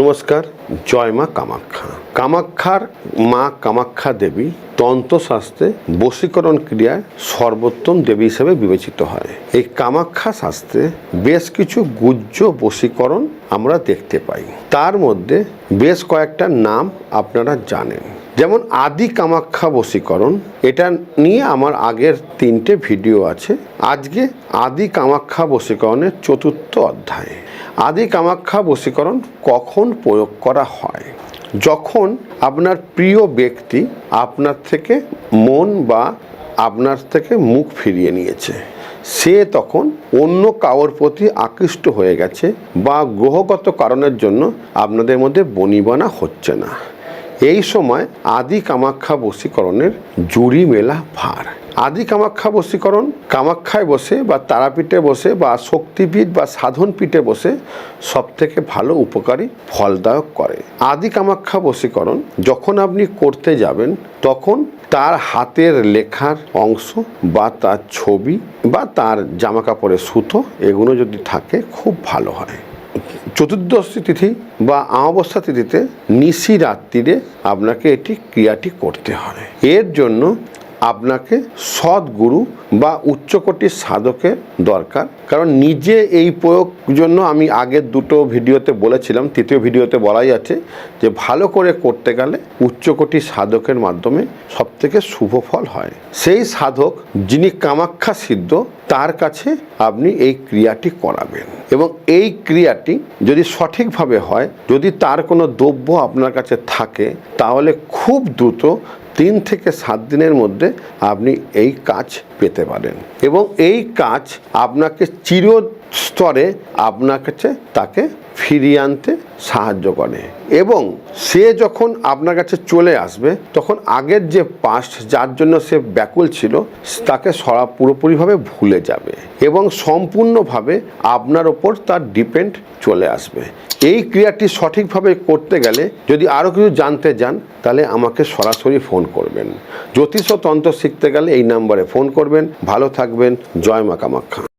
নমস্কার, জয় মা কামাখ্যা। কামাখ্যার মা কামাখ্যা দেবী তন্ত্রশাস্ত্রে বশীকরণ ক্রিয়ায় সর্বোত্তম দেবী হিসেবে বিবেচিত হয়। এই কামাখ্যা শাস্ত্রে বেশ কিছু গুজ্জ বশীকরণ আমরা দেখতে পাই। তার মধ্যে বেশ কয়েকটা নাম আপনারা জানেন। যেমন আদি কামাখ্যা বশীকরণ, এটা নিয়ে আমার আগের তিনটে ভিডিও আছে। আজকে আদি কামাখ্যা বশীকরণের চতুর্থ অধ্যায়। আদি কামাখ্যা বশীকরণ কখন প্রয়োগ করা হয়? যখন আপনার প্রিয় ব্যক্তি আপনার থেকে মন বা আপনার থেকে মুখ ফিরিয়ে নিয়েছে, সে তখন অন্য কারোর প্রতি আকৃষ্ট হয়ে গেছে বা গ্রহগত কারণের জন্য আপনাদের মধ্যে বনিবনা হচ্ছে না। এই সময় আদি কামাখ্যা বশীকরণের জুড়ি মেলা ভার। আদি কামাখ্যা বশীকরণ, কামাখ্যায় বসে বা তারাপীঠে বসে বা শক্তিপীঠ বা সাধন পীঠে বসে সব থেকে ভালো উপকারী ফলদায়ক করে। আদি কামাখ্যা বশীকরণ যখন আপনি করতে যাবেন, তখন তার হাতের লেখার অংশ বা তার ছবি বা তার জামা কাপড়ের সুতো এগুলো যদি থাকে, খুব ভালো হয়। চতুর্দশী তিথি বা অমাবস্যা তিথিতে নিশি রাত্রিরে আপনাকে এটি ক্রিয়াটি করতে হয়। এর জন্য আপনাকে সদ্গুরু বা উচ্চকোটির সাধকের দরকার। কারণ নিজে এই প্রয়োগ জন্য আমি আগের দুটো ভিডিওতে বলেছিলাম, তৃতীয় ভিডিওতে বলাই আছে যে ভালো করে করতে গেলে উচ্চকোটির সাধকের মাধ্যমে সবথেকে শুভ ফল হয়। সেই সাধক যিনি কামাখ্যা সিদ্ধ তার কাছে আপনি এই ক্রিয়াটি করাবেন। এবং এই ক্রিয়াটি যদি সঠিকভাবে হয়, যদি তার কোনো দ্রব্য আপনার কাছে থাকে, তাহলে খুব দ্রুত তিন থেকে সাত দিনের মধ্যে আপনি এই কাজ পেতে পারেন। এবং এই কাজ আপনাকে চিরস্তরে আপনার কাছে তাকে ফিরিয়ে আনতে সাহায্য করে। এবং সে যখন আপনার কাছে চলে আসবে, তখন আগের যে পাস্ট যার জন্য সে ব্যাকুল ছিল, তাকে সরা পুরোপুরিভাবে ভুলে যাবে এবং সম্পূর্ণভাবে আপনার ওপর তার ডিপেন্ড চলে আসবে। এই ক্রিয়াটি সঠিকভাবে করতে গেলে যদি আরও কিছু জানতে যান, তাহলে আমাকে সরাসরি ফোন করবেন। জ্যোতিষ তন্ত্র শিখতে গেলে এই নাম্বারে ফোন করবেন। ভালো থাকবেন। জয় মা কামাখ্যা।